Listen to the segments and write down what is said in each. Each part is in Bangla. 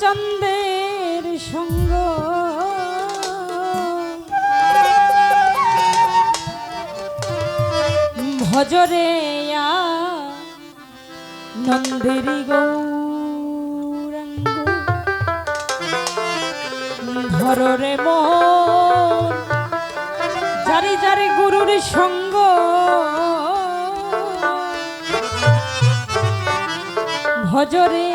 চন্দ্রের সঙ্গ। ভজরে নন্দেরি গৌরাঙ্গ। ধর মন যারে গুরুর সঙ্গ। ভজরে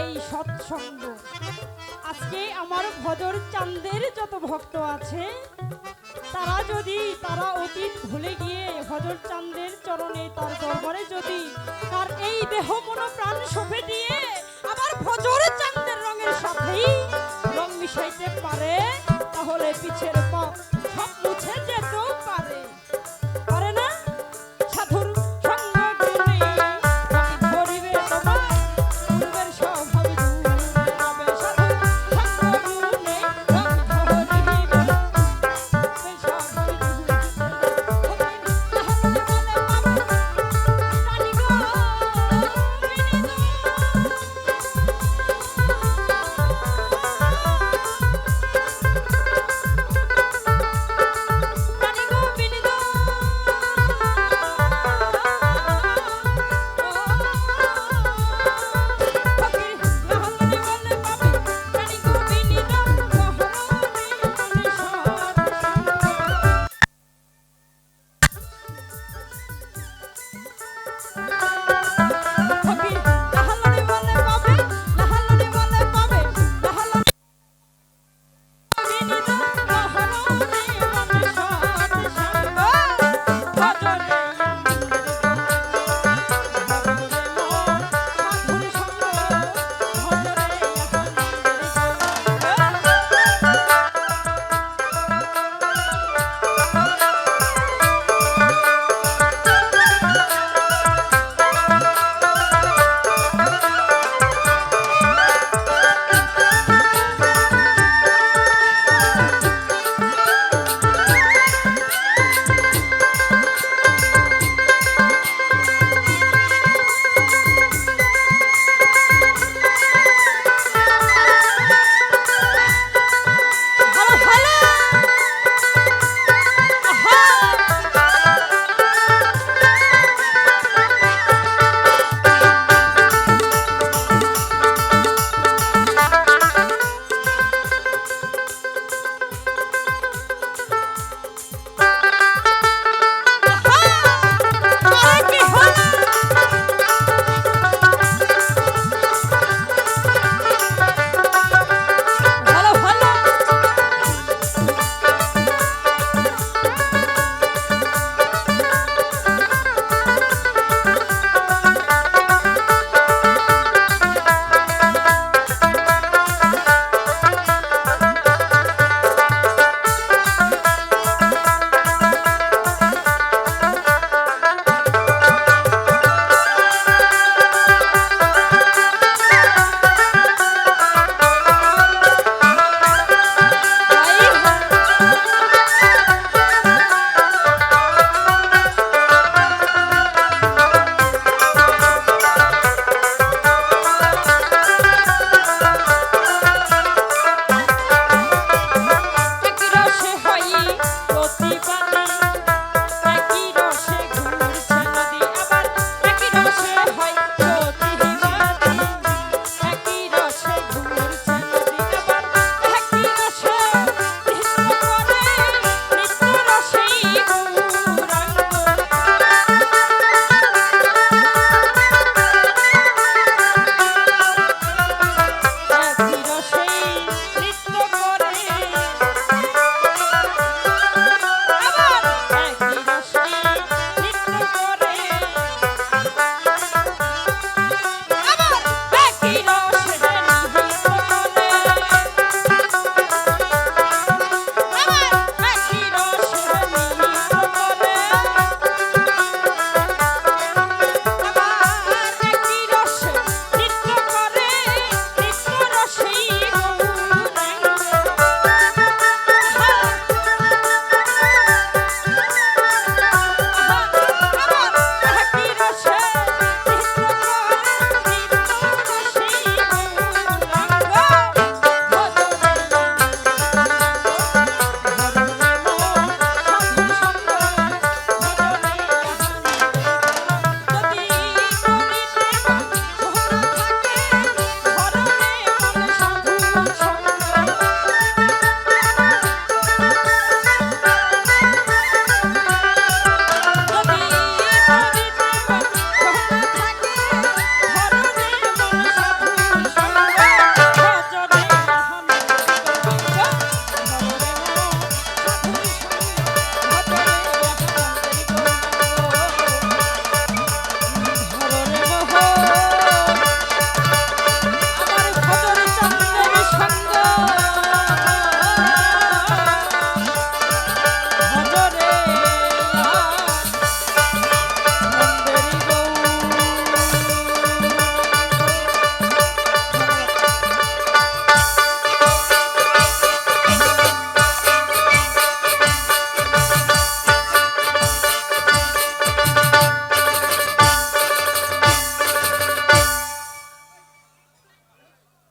এই সৎসঙ্গ আজকে আমার ভদর চান্দের যত ভক্ত আছে, তারা যদি তারা অতীত ভুলে গিয়ে হজর চান্দের চরণে তার দরবারে যদি তার এই দেহ কোনো প্রাণ সঁপে দিয়ে আবার ভজর চান্দের রঙের সাথেই রং মিশাইতে পারে, তাহলে পিছের পথ সব মুছে যেত।